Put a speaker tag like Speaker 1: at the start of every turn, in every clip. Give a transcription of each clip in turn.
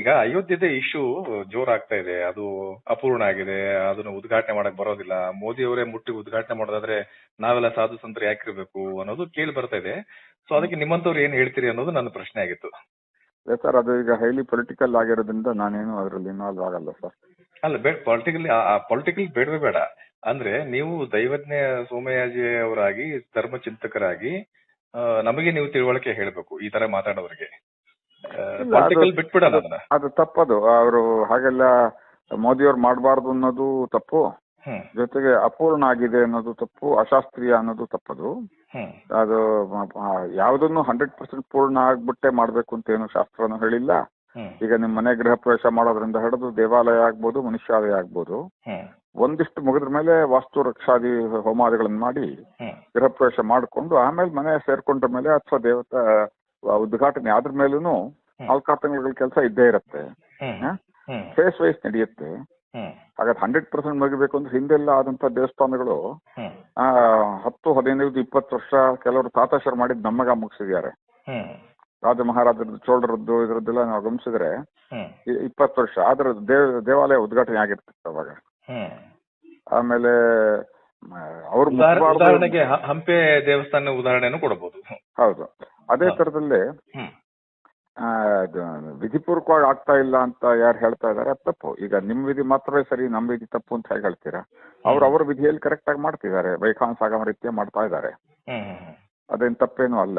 Speaker 1: ಈಗ ಅಯೋಧ್ಯದ ಇಶ್ಯೂ ಜೋರಾಗ್ತಾ ಇದೆ. ಅದು ಅಪೂರ್ಣ ಆಗಿದೆ. ಅದನ್ನ ಉದ್ಘಾಟನೆ ಮಾಡಕ್ ಬರೋದಿಲ್ಲ. ಮೋದಿ ಅವರೇ ಮುಟ್ಟಿ ಉದ್ಘಾಟನೆ ಮಾಡೋದಾದ್ರೆ ನಾವೆಲ್ಲ ಸಾಧು ಸಂತರು ಯಾಕಿರ್ಬೇಕು ಅನ್ನೋದು ಕೇಳಿ ಬರ್ತಾ ಇದೆ. ಸೊ ಅದಕ್ಕೆ ನಿಮ್ಮಂತವ್ರು ಏನ್ ಹೇಳ್ತೀರಿ ಅನ್ನೋದು ನನ್ನ ಪ್ರಶ್ನೆ ಆಗಿತ್ತು.
Speaker 2: ಸರ್ ಅದು ಈಗ ಹೈಲಿ ಪೊಲಿಟಿಕಲ್ ಆಗಿರೋದ್ರಿಂದ ನಾನೇನು ಅದರಲ್ಲಿ ಇನ್ವಾಲ್ವ್ ಆಗಲ್ಲ ಸರ್
Speaker 1: ಅಲ್ಲ ಬೇಡ. ಪೊಲಿಟಿಕಲ್ ಪೊಲಿಟಿಕಲ್ ಬೇಡವೇ ಬೇಡ. ಅಂದ್ರೆ ನೀವು ದೈವಜ್ಞ ಸೋಮಯಾಜಿ ಅವರಾಗಿ ಧರ್ಮ ಚಿಂತಕರಾಗಿ ನಮಗೆ ನೀವು ತಿಳುವಳಿಕೆ ಹೇಳಬೇಕು ಈ ತರ ಮಾತಾಡೋರಿಗೆ. ಬಿಟ್ಬಿಡೋಣ ಅದನ್ನ?
Speaker 2: ಅದು ತಪ್ಪದು. ಅವರು ಹಾಗೆಲ್ಲ ಮೋದಿಯವ್ರು ಮಾಡಬಾರ್ದು ಅನ್ನೋದು ತಪ್ಪು.
Speaker 1: ಹ್ಮ್.
Speaker 2: ಜೊತೆಗೆ ಅಪೂರ್ಣ ಆಗಿದೆ ಅನ್ನೋದು ತಪ್ಪು ಅಶಾಸ್ತ್ರೀಯ ಅನ್ನೋದು ತಪ್ಪದು.
Speaker 1: ಹ್ಮ್.
Speaker 2: ಅದು ಯಾವುದನ್ನು ಹಂಡ್ರೆಡ್ ಪರ್ಸೆಂಟ್ ಪೂರ್ಣ ಆಗ್ಬಿಟ್ಟೆ ಮಾಡ್ಬೇಕು ಅಂತ ಏನು ಶಾಸ್ತ್ರನೂ ಹೇಳಿಲ್ಲ.
Speaker 1: ಹ್ಮ್.
Speaker 2: ಈಗ ನಿಮ್ಮ ಮನೆ ಗೃಹ ಪ್ರವೇಶ ಮಾಡೋದ್ರಿಂದ ಹಿಡಿದು ದೇವಾಲಯ ಆಗ್ಬೋದು ಮನುಷ್ಯಾಲಯ ಆಗ್ಬೋದು.
Speaker 1: ಹ್ಮ್.
Speaker 2: ಒಂದಿಷ್ಟು ಮುಗಿದ್ರ ಮೇಲೆ ವಾಸ್ತು ರಕ್ಷಾದಿ ಹೋಮಾದಿಗಳನ್ನ ಮಾಡಿ
Speaker 1: ಹ್ಮ್.
Speaker 2: ಗೃಹ ಪ್ರವೇಶ ಮಾಡಿಕೊಂಡು ಆಮೇಲೆ ಮನೆ ಸೇರ್ಕೊಂಡ್ರ ಮೇಲೆ ಅಥವಾ ದೇವತಾ ಉದ್ಘಾಟನೆ ಆದ್ರ ಮೇಲೂ ನಾಲ್ಕಾರು ತಿಂಗಳ ಕೆಲಸ ಇದ್ದೇ ಇರುತ್ತೆ. ಫೇಸ್ ವೈಸ್ ನಡೆಯುತ್ತೆ. ಹಾಗಾದ್ರೆ ಹಂಡ್ರೆಡ್ ಪರ್ಸೆಂಟ್ ಮುಗಿಬೇಕು ಅಂದ್ರೆ ಹಿಂದೆಲ್ಲ ಆದಂತ ದೇವಸ್ಥಾನಗಳು ಆ, ಹತ್ತು ಹದಿನೈದು ಇಪ್ಪತ್ತು ವರ್ಷ ಕೆಲವರು ತಾತಾಶರು ಮಾಡಿದ್ ನಮ್ಮಗ ಮುಗಿಸಿದ್ದಾರೆ. ರಾಜ ಮಹಾರಾಜರದ್ದು ಚೋಳರದ್ದು ಇದ್ರದ್ದೆಲ್ಲ ನಾವು ಗಮನಿಸಿದ್ರೆ ಇಪ್ಪತ್ತು ವರ್ಷ ಆದ್ರೆ ದೇವ ದೇವಾಲಯ ಉದ್ಘಾಟನೆ ಆಗಿರ್ತಿತ್ತು ಅವಾಗ. ಆಮೇಲೆ ಅವ್ರ
Speaker 1: ಉದಾಹರ- ಉದಾಹರಣೆಗೆ ಹಂಪೆ ದೇವಸ್ಥಾನ ಉದಾಹರಣೆನೂ ಕೊಡಬಹುದು
Speaker 2: ಹೌದು. ಅದೇ. ತರದಲ್ಲಿ ಅದು ವಿಧಿಪೂರ್ವಕವಾಗಿ ಆಗ್ತಾ ಇಲ್ಲ ಅಂತ ಯಾರು ಹೇಳ್ತಾ ಇದಾರೆ ಅದು ತಪ್ಪು. ಈಗ ನಿಮ್ ವಿಧಿ ಮಾತ್ರವೇ ಸರಿ ನಮ್ ವಿಧಿ ತಪ್ಪು ಅಂತ ಹೇಗೆ ಹೇಳ್ತೀರಾ? ಅವ್ರ ಅವ್ರ ವಿಧಿಯಲ್ಲಿ ಕರೆಕ್ಟ್ ಆಗಿ ಮಾಡ್ತಿದ್ದಾರೆ ವೈಖಾನ್ ಸಾಗಮ ರೀತಿಯ ಮಾಡ್ತಾ ಇದ್ದಾರೆ.
Speaker 1: ಹ್ಮ್.
Speaker 2: ಅದೇನ್ ತಪ್ಪೇನು ಅಲ್ಲ.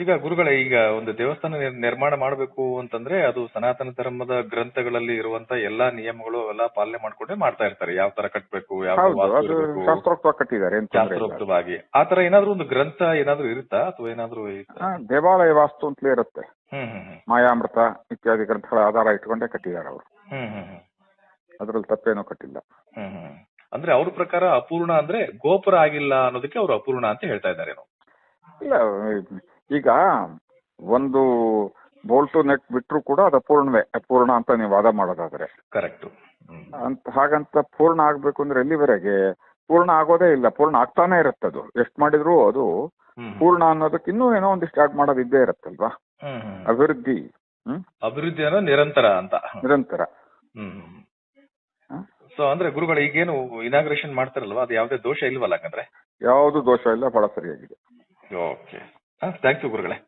Speaker 1: ಈಗ ಗುರುಗಳೇ ಈಗ ಒಂದು ದೇವಸ್ಥಾನ ನಿರ್ಮಾಣ ಮಾಡಬೇಕು ಅಂತಂದ್ರೆ ಅದು ಸನಾತನ ಧರ್ಮದ ಗ್ರಂಥಗಳಲ್ಲಿ ಇರುವಂತ ಎಲ್ಲಾ ನಿಯಮಗಳು ಎಲ್ಲ ಪಾಲನೆ ಮಾಡ್ಕೊಂಡೆ ಮಾಡ್ತಾ ಇರ್ತಾರೆ. ಯಾವ ತರ ಕಟ್ಟಬೇಕು ಯಾವ
Speaker 2: ಶಾಸ್ತ್ರೋಕ್ತವಾಗಿ ಕಟ್ಟಿದ್ದಾರೆ ಆತರ
Speaker 1: ಶಾಸ್ತ್ರೋಕ್ತವಾಗಿ. ಆ ತರ ಏನಾದ್ರೂ ಒಂದು ಗ್ರಂಥ ಏನಾದ್ರೂ ಇರುತ್ತಾ? ಅಥವಾ ಏನಾದ್ರು?
Speaker 2: ದೇವಾಲಯ ವಾಸ್ತು ಅಂತಲೇ ಇರುತ್ತೆ. ಮಾಯಾಮೃತ ಇತ್ಯಾದಿ ಗ್ರಂಥಗಳ ಆಧಾರ ಇಟ್ಕೊಂಡೇ ಕಟ್ಟಿದ್ದಾರೆ ಅವರು. ಅದ್ರಲ್ಲಿ ತಪ್ಪೇನೂ ಕಟ್ಟಿಲ್ಲ.
Speaker 1: ಅಂದ್ರೆ ಅವ್ರ ಪ್ರಕಾರ ಅಪೂರ್ಣ ಅಂದ್ರೆ ಗೋಪುರ ಆಗಿಲ್ಲ ಅನ್ನೋದಕ್ಕೆ ಅವರು ಅಪೂರ್ಣ ಅಂತ ಹೇಳ್ತಾ ಇದ್ದಾರೆ
Speaker 2: ಇಲ್ಲ ಈಗ ಒಂದು ಬೋಲ್ಟು ನೆಟ್ ಬಿಟ್ಟರು ಕೂಡ ಅದು ಅಪೂರ್ಣವೇ ಅಪೂರ್ಣ ಅಂತ ನೀವು ವಾದ ಮಾಡೋದಾದ್ರೆ.
Speaker 1: ಕರೆಕ್ಟ್
Speaker 2: ಅಂತ ಹಾಗಂತ ಪೂರ್ಣ ಆಗ್ಬೇಕು ಅಂದ್ರೆ ಎಲ್ಲಿವರೆಗೆ? ಪೂರ್ಣ ಆಗೋದೇ ಇಲ್ಲ ಪೂರ್ಣ ಆಗ್ತಾನೆ ಇರುತ್ತೆ ಅದು ಎಷ್ಟು ಮಾಡಿದ್ರು ಅದು ಪೂರ್ಣ ಅನ್ನೋದಕ್ಕೆ ಇನ್ನೂ ಏನೋ ಒಂದಿಷ್ಟು ಆಡ್ ಮಾಡೋದು ಇದ್ದೇ ಇರುತ್ತಲ್ವಾ? ಅಭಿವೃದ್ಧಿ ಹ್ಮ್?
Speaker 1: ಅಭಿವೃದ್ಧಿ ಅಂದ್ರೆ ನಿರಂತರ ಅಂತ.
Speaker 2: ನಿರಂತರ.
Speaker 1: ಹ್ಮ್? ಸೊ ಅಂದ್ರೆ ಗುರುಗಳು ಈಗೇನು ಇನಾಗ್ರೇಷನ್ ಮಾಡ್ತಾರಲ್ವಾ? ಅದು ಯಾವುದೇ ದೋಷ ಇಲ್ವಲ್ಲ ಹಾಗಂದ್ರೆ?
Speaker 2: ಯಾವುದು ದೋಷ ಇಲ್ಲ ಬಹಳ ಸರಿಯಾಗಿದೆ.
Speaker 1: ಓಕೆ ಥ್ಯಾಂಕ್ ಯು ಗುರುಗಳೇ.